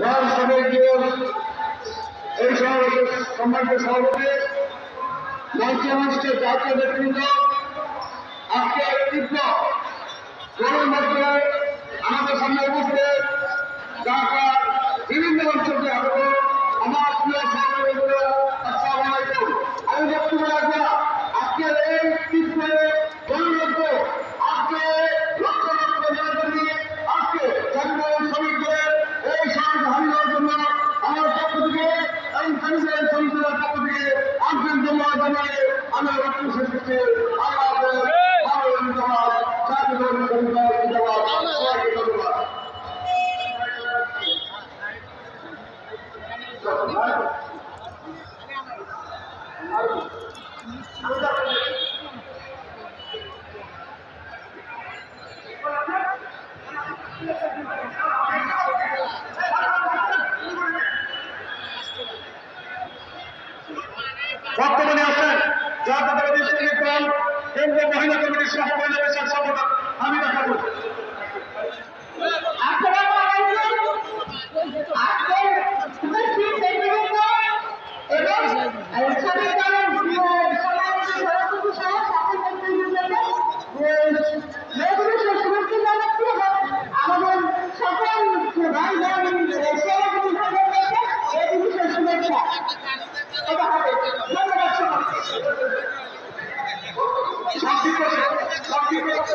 মহাসভায় গিয়ে এই সভাপতি সম্মানিত সভাপতি, মঞ্চে মঞ্চে জাতীয় নেতৃত্ব আজকে তীব্র গরম মধ্যে আমাদের সামনে উপস্থিত ঢাকার বিভিন্ন অঞ্চল থেকে আসব আমার প্রিয় সহযোগীগুলো আসসালাম আলাইকুম আমি বক্তব্য রাখব আজকের এই তীব্র গরম মধ্যে আজকে বর্তমানে আছেন জাতীয় দলের নেতৃত্ব কেন্দ্রীয় মহিলা কমিটির সহ মহিলা আমি দেখাবো।